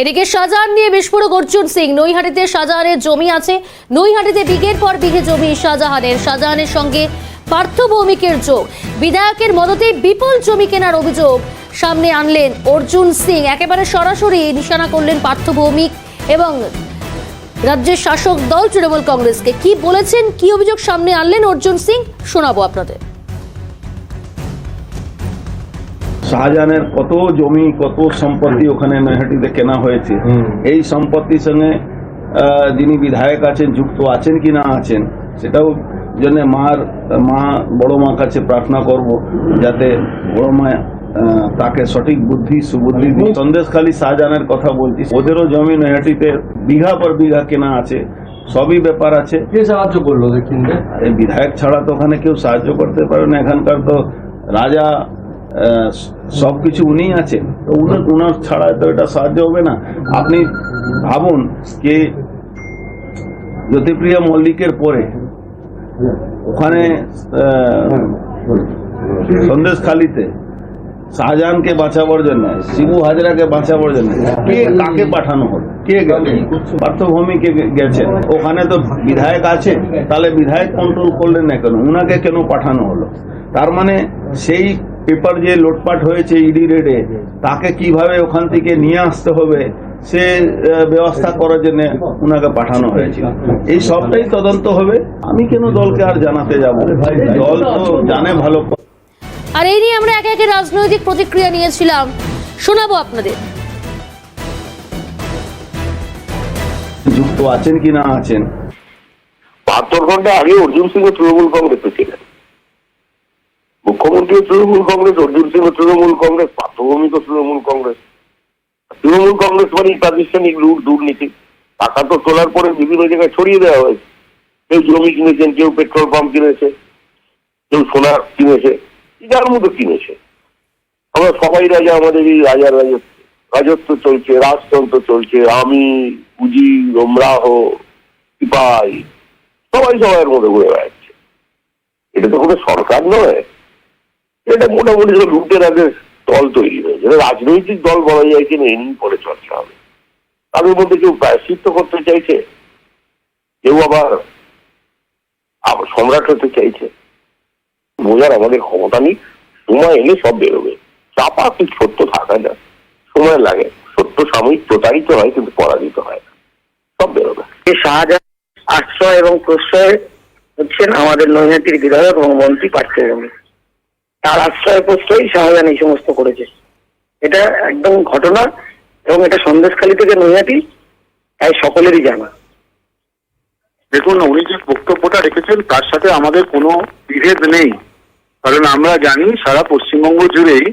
এদিকে শাহজাহান নিয়ে বিস্ফোরক অর্জুন সিং। নৈহাটিতে শাহজাহানের জমি আছে। নৈহাটিতে বিঘের পর বিঘে জমি শাহজাহানের শাহজাহানের সঙ্গে পার্থ ভৌমিকের যোগ। বিধায়কের মদতে বিপুল জমি কেনার অভিযোগ সামনে আনলেন অর্জুন সিং। একেবারে সরাসরি নিশানা করলেন পার্থ ভৌমিক এবং রাজ্যের শাসক দল তৃণমূল কংগ্রেসকে। কি বলেছেন, কি অভিযোগ সামনে আনলেন অর্জুন সিং? শোনাবো আপনাদের। শাহজাহানের কত জমি কত সম্পত্তি ওখানে নৈহাটিতে কেনা হয়েছে। এই সম্পত্তির সঙ্গে যিনি বিধায়ক আছেন যুক্ত আছেন কি না আছেন সেটাও জন্য মার মা বড় মা কাছে প্রার্থনা করব যাতে বড় মা তাকে সঠিক বুদ্ধি সুবুদ্ধি দিই সন্দেশখালী শাহজাহানের কথা বলছি। ওদেরও জমি নৈহাটিতে বিঘা পর বিঘা কেনা আছে সবই ব্যাপার আছে। কে সাহায্য করল কিনতে এই বিধায়ক ছাড়া তো ওখানে কেউ সাহায্য করতে পারে না। এখানকার তো রাজা সব কিছু উনি আছেন। তো উনার উনার ছাড়া তো এটা সাহায্য হবে না। আপনি ভাবুন যে জ্যোতিপ্রিয়া মল্লিকের পরে ওখানে সন্দেশখালিতে শাহজাহানকে বাঁচাবার জন্য শিবু হাজরাকে বাঁচাবার জন্য কে কাকে পাঠানো হল? কে গেল পার্থভূমিকে গেছেন? ওখানে তো বিধায়ক আছে তাহলে বিধায়ক কন্ট্রোল করলেন না কেন? উনাকে কেন পাঠানো হলো? তার মানে সেই পেপার যে লোটপাট হয়েছে ইডি রেডে তাকে কীভাবে ওখান থেকে নিয়ে আসতে হবে সে ব্যবস্থা করার জন্য ওনাকে পাঠানো হয়েছিল। এই সবটাই তদন্ত হবে। আমি কেন দলকে আর জানাতে যাব? দল তো জানে ভালো আর এই নিয়ে আমরা একে একে রাজনৈতিক প্রতিক্রিয়া নিয়েছিলাম। শোনাবো আপনাদের। যুক্ত আছেন কি না আছেন? বাহাত্তর ঘণ্টা আগে অর্জুন সিং তৃণমূল কংগ্রেসে ছিলেন। মুখ্যমন্ত্রী তৃণমূল কংগ্রেস, অর্জুন সিং তৃণমূল কংগ্রেস পার্থভূমিক তৃণমূল কংগ্রেস। তৃণমূল কংগ্রেস মানে প্রাতিষ্ঠানিক লুট দুর্নীতি। টাকা তো তোলার পরে বিভিন্ন জায়গায় ছড়িয়ে দেওয়া হয়েছে। কেউ জমি কিনেছেন, কেউ পেট্রোল পাম্প কিনেছে, কেউ সোনা কিনেছে যার মতো কিনেছে। আমরা সবাই রাজা, আমাদের এই রাজার রাজত্ব। রাজত্ব চলছে, রাজতন্ত্র চলছে, আমি উজি রোমরাহ, সিপাই, সবাই সবার মধ্যে ঘুরে বেড়াচ্ছে। এটা তো কোনো সরকার নয়। এটা মোটামুটি সব আগে দল তৈরি হয়েছে। রাজনৈতিক দল বলা যায় কিনা এই নিয়ে পরে চর্চা হবে। তাদের মধ্যে কেউ প্রায়শ্চিত্ত করতে চাইছে, কেউ আবার সম্রাট হতে চাইছে। বোঝার আমাদের ক্ষমতা নেই, সময় এলে সব বেরোবে। চাপা কি সত্য থাকা না সময় লাগে। সত্য সাময়িক প্রতারিত হয়, কিন্তু পরাজিত হয় সব বেরোবে। শাহজাহান আশ্রয় এবং প্রশ্রয় হচ্ছেন আমাদের নৈহাটির বিধায়ক এবং মন্ত্রী পার্থভূমি তার আশ্রয় প্রশ্রয় শাহজাহান এই সমস্ত করেছে। এটা একদম ঘটনা এবং এটা সন্দেশখালী থেকে নৈহাটি, তাই সকলেরই জানা। দেখুন, উনি যে বক্তব্যটা রেখেছেন, তার সাথে আমাদের কোনো বিভেদ নেই। কারণ আমরা জানি, সারা পশ্চিমবঙ্গ জুড়েই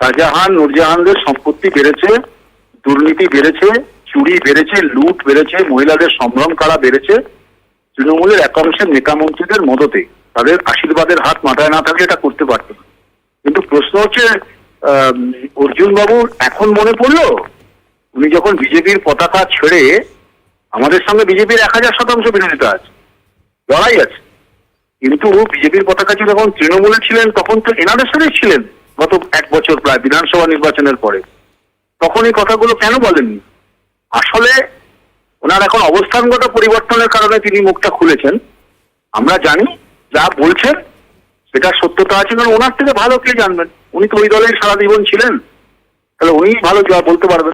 শাহজাহান, নূরজাহানদের সম্পত্তি বেড়েছে, দুর্নীতি বেড়েছে, চুরি বেড়েছে, লুট বেড়েছে, মহিলাদের সম্ভ্রম করা বেড়েছে, তৃণমূলের একাংশের নেতা মন্ত্রীদের মদতে। তাদের আশীর্বাদের হাত মাথায় না থাকলে এটা করতে পারত কিন্তু প্রশ্ন হচ্ছে অর্জুন বাবু এখন মনে পড়ল, উনি যখন বিজেপির পতাকা ছেড়ে আমাদের সঙ্গে বিজেপির এক হাজার শতাংশ বিরোধিতা আছে, লড়াই আছে। কিন্তু বিজেপির পতাকা ছিল যখন তৃণমূলে ছিলেন, তখন তো এনাদের সাথেই ছিলেন গত এক বছর প্রায় বিধানসভা নির্বাচনের পরে। তখন এই কথাগুলো কেন বলেননি? আসলে ওনার এখন অবস্থানগত পরিবর্তনের কারণে তিনি মুখটা খুলেছেন। আমরা জানি যা বলছেন, সেটা সত্যতা আছে, কারণ ওনার থেকে ভালো কে জানবেন? উনি তো ওই দলের সারা জীবন ছিলেন। তাহলে উনি ভালো বলতে পারবেন।